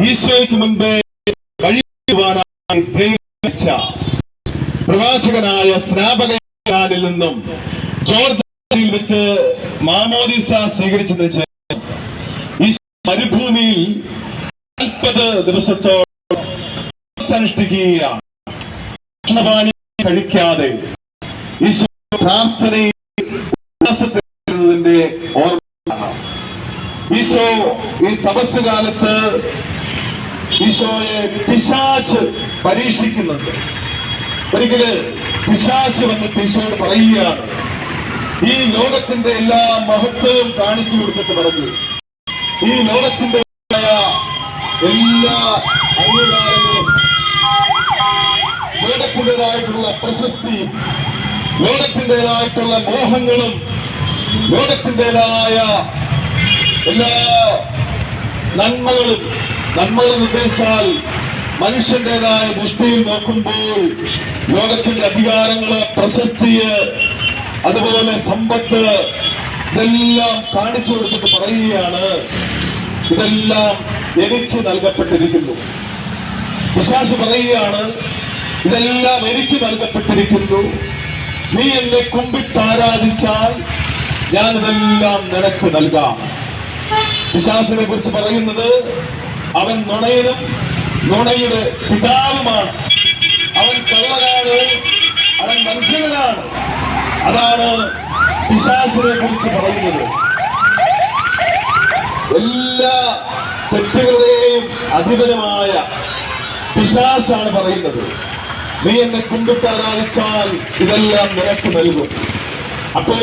ഈശോയ്ക്ക് മുൻപേ കഴിയുവാനായി പ്രവാചകനായ സ്നാപകനിൽ നിന്നും ജോർദാനിൽ വെച്ച് മാമോദിസ സ്വീകരിച്ചതിന് ശേഷം മരുഭൂമിയിൽ നാൽപ്പത് ദിവസത്തോളം അനുഷ്ഠിക്കുകയാണ് കഴിക്കാതെ ഈശോ പ്രാർത്ഥനയിൽ ഓർമ്മ ഈശോ ഈ തപസ് കാലത്ത് ഈശോയെ പിശാച്ച് പരീക്ഷിക്കുന്നുണ്ട്. ഒരിക്കൽ പിശാച്ച് വന്നിട്ട് ഈശോയോട് പറയുകയാണ്. ഈ ലോകത്തിന്റെ എല്ലാ മഹത്വവും കാണിച്ചു കൊടുത്തിട്ട് പറഞ്ഞു. ഈ ലോകത്തിന്റെ എല്ലാ അംഗീകാരങ്ങളും ലോകത്തിന്റെതായിട്ടുള്ള പ്രശസ്തിയും ലോകത്തിന്റെതായിട്ടുള്ള മോഹങ്ങളും ലോകത്തിന്റെതായ എല്ലാ നന്മകളും നന്മകൾ നിർദ്ദേശിച്ചാൽ മനുഷ്യന്റേതായ ദൃഷ്ടിയിൽ നോക്കുമ്പോൾ ലോകത്തിന്റെ അധികാരങ്ങൾ പ്രശസ്തിയെ അതുപോലെ സമ്പത്ത് ഇതെല്ലാം കാണിച്ചു കൊടുത്തിട്ട് പറയുകയാണ്. ഇതെല്ലാം എനിക്ക് നൽകപ്പെട്ടിരിക്കുന്നു. വിശ്വാസി പറയുകയാണ് ഇതെല്ലാം എനിക്ക് നൽകപ്പെട്ടിരിക്കുന്നു. നീ എന്നെ കുമ്പിട്ട് ആരാധിച്ചാൽ ഞാൻ ഇതെല്ലാം നിനക്ക് നൽകാം. വിശ്വാസിനെ കുറിച്ച് പറയുന്നത് അവൻ നുണയനും നുണയുടെ പിതാവുമാണ്. അവൻ കള്ളനാണ് അവൻ വഞ്ചകനാണ്. അതാണ് പിശാസിനെ കുറിച്ച് പറയുന്നത്. എല്ലാ തെറ്റുകളുടെയും അധിപനമായ പിശാസാണ് പറയുന്നത്. നീ എന്നെ കുമ്പിട്ട് ആരാധിച്ചാൽ ഇതെല്ലാം നിനക്ക് നൽകും. അപ്പോൾ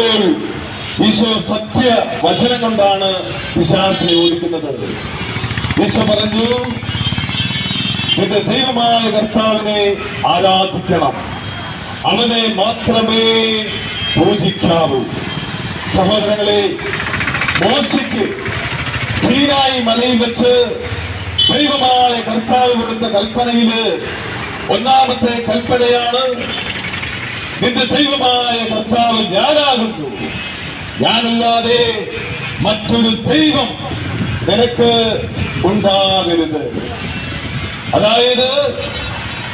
ഈശോ സത്യ വചനം കൊണ്ടാണ് പിശാസിനെ ഓടിക്കുന്നത്. ഈശോ പറഞ്ഞു നിന്റെ ദൈവമായ കർത്താവിനെ ആരാധിക്കണം. അവനെ മാത്രമേ പൂജിക്കാവൂ. സഹോദരങ്ങളെ മോശയ്ക്ക് സീനായി മലയിൽ വെച്ച് ദൈവമായ കർത്താവ് കൊടുത്ത കൽപ്പനയിൽ ഒന്നാമത്തെ കൽപ്പനയാണ് നിന്റെ ദൈവമായ കർത്താവ് ഞാനാകുന്നു. ഞാനല്ലാതെ മറ്റൊരു ദൈവം നിനക്ക് ഉണ്ടാകരുത്. അതായത്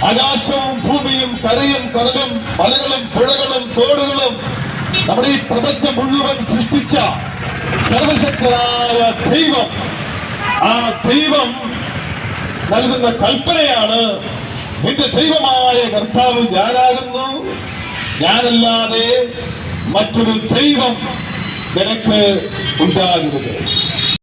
ആകാശവും ഭൂമിയും കരയും കടലും മലകളും പുഴകളും തോടുകളും നമ്മുടെ ഈ പ്രപഞ്ചം മുഴുവൻ സൃഷ്ടിച്ച സർവശക്തനായ ദൈവം. ആ ദൈവം നൽകുന്ന കൽപ്പനയാണ് നിന്റെ ദൈവമായ കർത്താവ് ഞാനാകുന്നു. ഞാനല്ലാതെ മറ്റൊരു ദൈവം നിനക്ക് ഉണ്ടാകരുത്